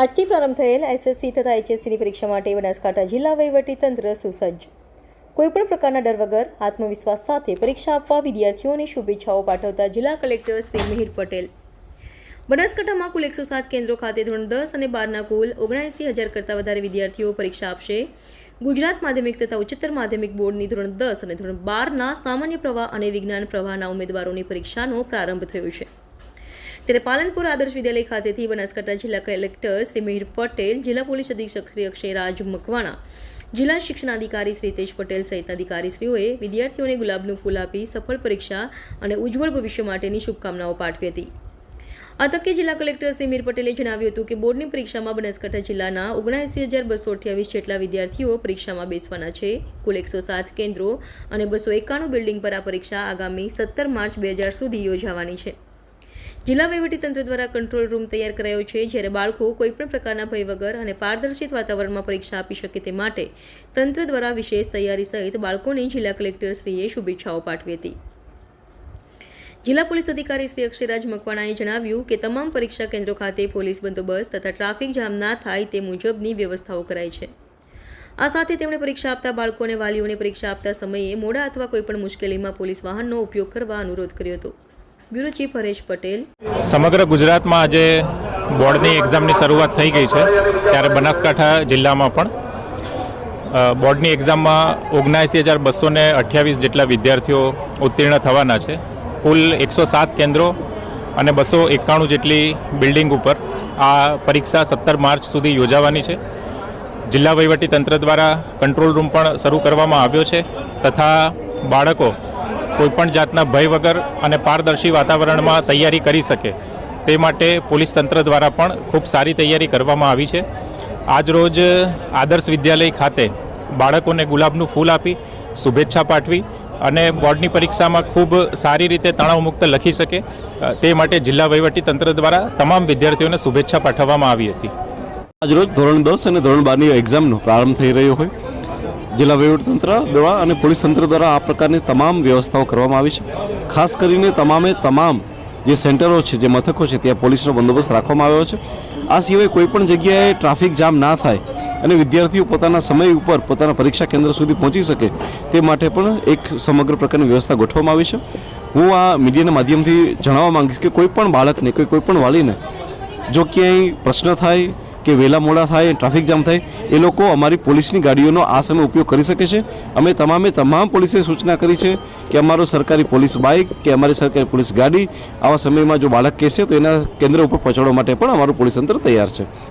આજથી પ્રારંભ થયેલ એસએસસી તથા એચએસસીની પરીક્ષા માટે બનાસકાંઠા જિલ્લા વહીવટીતંત્ર સુસજ્જ. કોઈપણ પ્રકારના ડર વગર આત્મવિશ્વાસ સાથે પરીક્ષા આપવા વિદ્યાર્થીઓને શુભેચ્છાઓ પાઠવતા જિલ્લા કલેક્ટર શ્રી મિહિર પટેલ. બનાસકાંઠામાં કુલ એકસો સાત કેન્દ્રો ખાતે ધોરણ દસ અને બારના કુલ ઓગણએંસી હજાર કરતાં વધારે વિદ્યાર્થીઓ પરીક્ષા આપશે. ગુજરાત માધ્યમિક તથા ઉચ્ચતર માધ્યમિક બોર્ડની ધોરણ દસ અને ધોરણ બારના સામાન્ય પ્રવાહ અને વિજ્ઞાન પ્રવાહના ઉમેદવારોની પરીક્ષાનો પ્રારંભ થયો છે. ત્યારે પાલનપુર આદર્શ વિદ્યાલય ખાતેથી બનાસકાંઠા જિલ્લા કલેક્ટર શ્રી મિહિર પટેલ, જિલ્લા પોલીસ અધિક્ષક શ્રી અક્ષયરાજ મકવાણા, જિલ્લા શિક્ષણાધિકારી શ્રી તેજ પટેલ સહિતના અધિકારીશ્રીઓએ વિદ્યાર્થીઓને ગુલાબનું ફૂલ આપી સફળ પરીક્ષા અને ઉજ્જવળ ભવિષ્ય માટેની શુભકામનાઓ પાઠવી હતી. આ તકે જિલ્લા કલેક્ટર શ્રી મીર પટેલે જણાવ્યું હતું કે બોર્ડની પરીક્ષામાં બનાસકાંઠા જિલ્લાના ઓગણસી હજાર બસો અઠ્યાવીસ જેટલા વિદ્યાર્થીઓ પરીક્ષામાં બેસવાના છે. કુલ એકસો સાત કેન્દ્રો અને બસો એકાણું બિલ્ડિંગ પર આ પરીક્ષા આગામી સત્તર માર્ચ બે હજાર સુધી યોજાવાની છે. જિલ્લા વહીવટીતંત્ર દ્વારા કંટ્રોલ રૂમ તૈયાર કરાયો છે, જ્યારે બાળકો કોઈપણ પ્રકારના ભય વગર અને પારદર્શિત વાતાવરણમાં પરીક્ષા આપી શકે તે માટે તંત્ર દ્વારા વિશેષ તૈયારી સહિત બાળકોને જિલ્લા કલેક્ટરશ્રીએ શુભેચ્છાઓ પાઠવી હતી. જિલ્લા પોલીસ અધિકારી શ્રી અક્ષયરાજ મકવાણાએ જણાવ્યું કે તમામ પરીક્ષા કેન્દ્રો ખાતે પોલીસ બંદોબસ્ત તથા ટ્રાફિક જામ ના થાય તે મુજબની વ્યવસ્થાઓ કરાઈ છે. આ સાથે તેમણે પરીક્ષા આપતા બાળકો અને વાલીઓને પરીક્ષા આપતા સમયે મોડા અથવા કોઈપણ મુશ્કેલીમાં પોલીસ વાહનનો ઉપયોગ કરવા અનુરોધ કર્યો હતો. Bureau chief Haresh Patel. સમગ્ર ગુજરાતમાં આજે બોર્ડની એક્ઝામની શરૂઆત થઈ ગઈ છે, ત્યારે બનાસકાંઠા જિલ્લામાં પણ. બોર્ડની એક્ઝામમાં ઓગણસી હજાર બસો ને અઠ્યાવીસ જેટલા વિદ્યાર્થીઓ ઉત્તીર્ણ થવાના છે. કુલ એકસો સાત કેન્દ્રો અને બસો એકાણું જેટલી બિલ્ડિંગ ઉપર આ પરીક્ષા સત્તર માર્ચ સુધી યોજાવાની છે. જિલ્લા વહીવટી તંત્ર દ્વારા કંટ્રોલ રૂમ પણ શરૂ કરવામાં આવ્યો છે તથા બાળકો કોઈપણ જાતના ભય વગર અને પારદર્શી વાતાવરણમાં તૈયારી કરી શકે તે માટે પોલીસ તંત્ર દ્વારા પણ ખૂબ સારી તૈયારી કરવામાં આવી છે. આજરોજ આદર્શ વિદ્યાલય ખાતે બાળકોને ગુલાબનું ફૂલ આપી શુભેચ્છા પાઠવી અને બોર્ડની પરીક્ષામાં ખૂબ સારી રીતે તણાવમુક્ત લખી શકે તે માટે જિલ્લા વહીવટી તંત્ર દ્વારા તમામ વિદ્યાર્થીઓને શુભેચ્છા પાઠવવામાં આવી હતી. આજરોજ ધોરણ દસ અને ધોરણ બારની એક્ઝામનો પ્રારંભ થઈ રહ્યો હોય. જિલ્લા વહીવટતંત્ર દ્વારા અને પોલીસ તંત્ર દ્વારા આ પ્રકારની તમામ વ્યવસ્થાઓ કરવામાં આવી છે. ખાસ કરીને તમામે તમામ જે સેન્ટરો છે, જે મથકો છે, ત્યાં પોલીસનો બંદોબસ્ત રાખવામાં આવ્યો છે. આ સિવાય કોઈપણ જગ્યાએ ટ્રાફિક જામ ના થાય અને વિદ્યાર્થીઓ પોતાના સમય ઉપર પોતાના પરીક્ષા કેન્દ્ર સુધી પહોંચી શકે તે માટે પણ એક સમગ્ર પ્રકારની વ્યવસ્થા ગોઠવવામાં આવી છે. હું આ મીડિયાના માધ્યમથી જણાવવા માંગીશ કે કોઈ પણ બાળકને કે કોઈ પણ વાલીને જો ક્યાંય પ્રશ્ન થાય કે વહેલા મોડા થાય, ટ્રાફિક જામ થાય એ લોકો અમારી પોલીસની ગાડીઓનો આ સમય ઉપયોગ કરી શકે છે. અમે તમામે તમામ પોલીસે સૂચના કરી છે કે અમારો સરકારી પોલીસ બાઇક કે અમારી સરકારી પોલીસ ગાડી આવા સમયમાં જો બાળક કહેશે તો એના કેન્દ્ર ઉપર પહોંચાડવા માટે પણ અમારું પોલીસ તંત્ર તૈયાર છે.